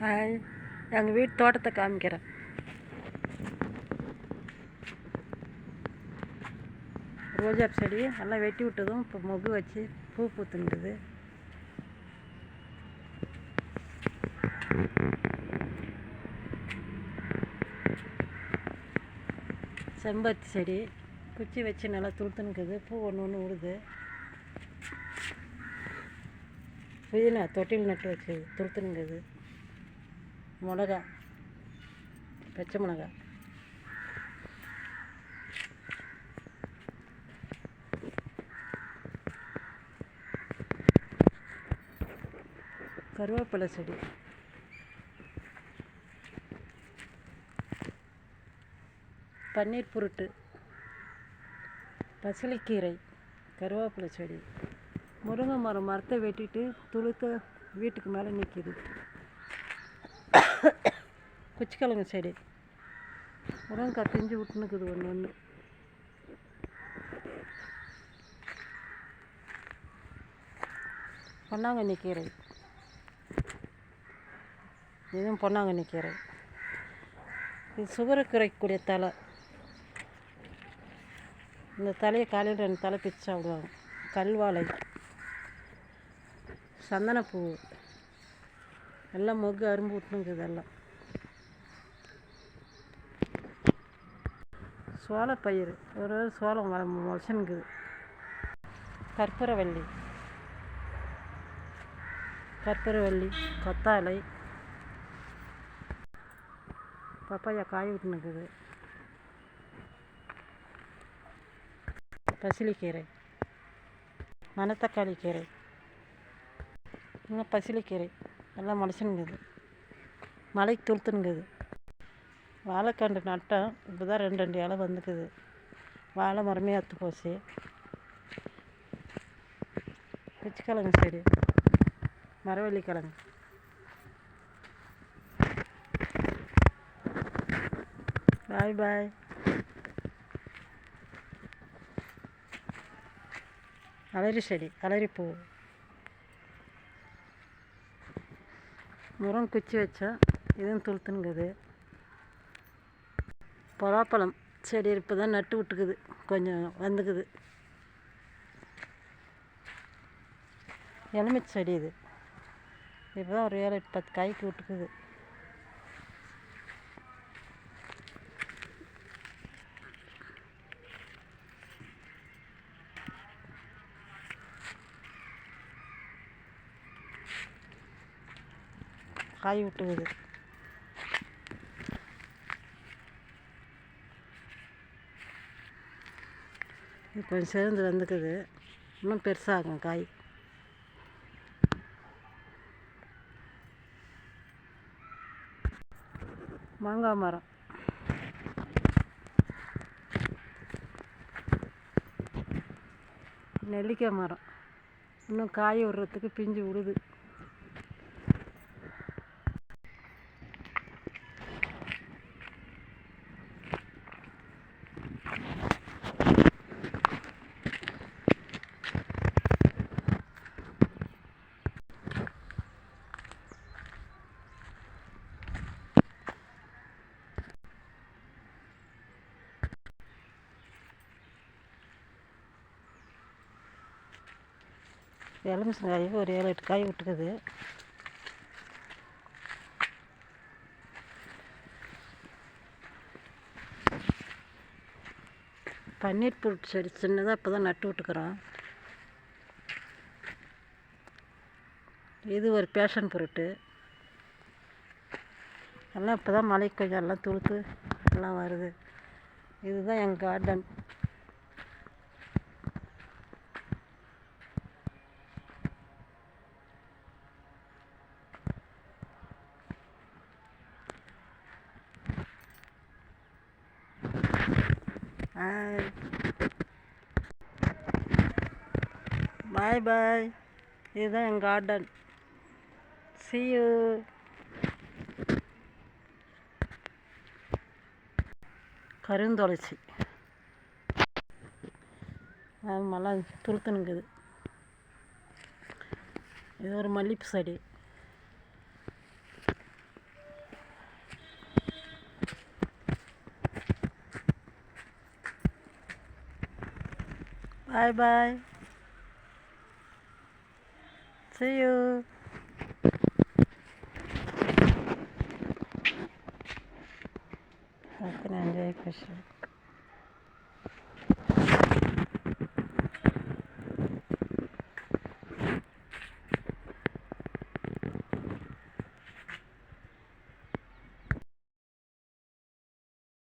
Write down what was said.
Hi எங்கள் வீட்டு தோட்டத்தை காமிக்கிறேன். ரோஜா செடி எல்லாம் வெட்டி விட்டதும் இப்போ மொகு வச்சு பூ பூத்துங்குது செம்பருத்தி செடி குச்சி வச்சு நல்லா துளுத்துனுக்குது பூ ஒன்று ஒன்று விடுது புதினா தொட்டில் நட்டு வச்சு துளுத்துனுங்குது மிளகா. பச்சை மிளகா. கருவேப்பிலை செடி. பன்னீர் புருட்டு. பசலைக்கீரை. கருவேப்பிலை செடி. முருங்கை மரம் மரத்தை வெட்டிட்டு துளுத்த வீட்டுக்கு மேலே நிற்கிது. குச்சிக்கிழங்கு செடி. முருங்கைக்காய் பிஞ்சு விட்டுனுக்குது ஒன்று ஒன்று பொன்னாங்கண்ணி கீரை. இதுவும் பொன்னாங்கண்ணி கீரை. இது சுகரை குறைக்கக்கூடிய தலை இந்த தலையை காலையில் ரெண்டு தலை பிச்சு சாப்பிடுவாங்க. கல்வாழை சந்தனப்பூ. எல்லாம் மொக்கு அரும்பு விட்டுனுக்குது எல்லாம் சோளப்பயிர் ஒரு சோளம் வள முளைச்சுனுக்குது. கற்பூரவள்ளி. கற்பூரவள்ளி கொத்தாழை. பப்பாயா காய் விட்டுனுக்குது பசிலிக்கீரை. மணத்தக்காளி கீரை. இன்னும் பசிலிக்கீரை. நல்லா முளைச்சுனுக்குது மலைக்கு துளுத்துனுங்குது. வாழைக்கன்று நட்டோம் இப்போ தான் ரெண்டு ரெண்டு இலை வந்துக்குது. வாழை மரமே அத்து போச்சு. குச்சிக்கிழங்கு செடி. மரவள்ளி கிழங்கு பாய் பாய். அலரி செடி அலரிப்பூ முருங்கை குச்சி வச்சோம் இதுவும் துளுத்துனுங்குது. பலாப்பழம் செடி இப்போ தான் நட்டு விட்டுக்குது. கொஞ்சம் வந்துக்குது. எலுமிச்செடி இது. இப்போ தான் ஒரு ஏழு எட்டு பத்து காய்க்கு விட்டுக்குது. காய் விட்டுக்குது இது கொஞ்சம் சேர்ந்து வந்துக்குது. இன்னும் பெருசாகும் காய். மாங்காய் மரம். நெல்லிக்காய் மரம். இன்னும் காய் விடுறதுக்கு பிஞ்சு விடுது. எலுமிச்சங்காய் ஒரு ஏழு எட்டு காய் விட்டுக்குது. பன்னீர் புருட்டு செடி சின்னதாக இப்போ தான் நட்டு விட்டுக்குறோம். இது ஒரு பேஷன் புருட்டு. எல்லாம் இப்போ தான் மழை கொஞ்சம் எல்லாம் துளுத்து எல்லாம் வருது. இதுதான் எங்கள் கார்டன் Bye. பாய் பாய் இதுதான் என் கார்டன் see கருந்தொலைச்சி. அது மல்லாம் துருத்துனுங்குது இது ஒரு மல்லிப்பூ செடி. Bye bye. See you. Hakkını önce yaklaşalım.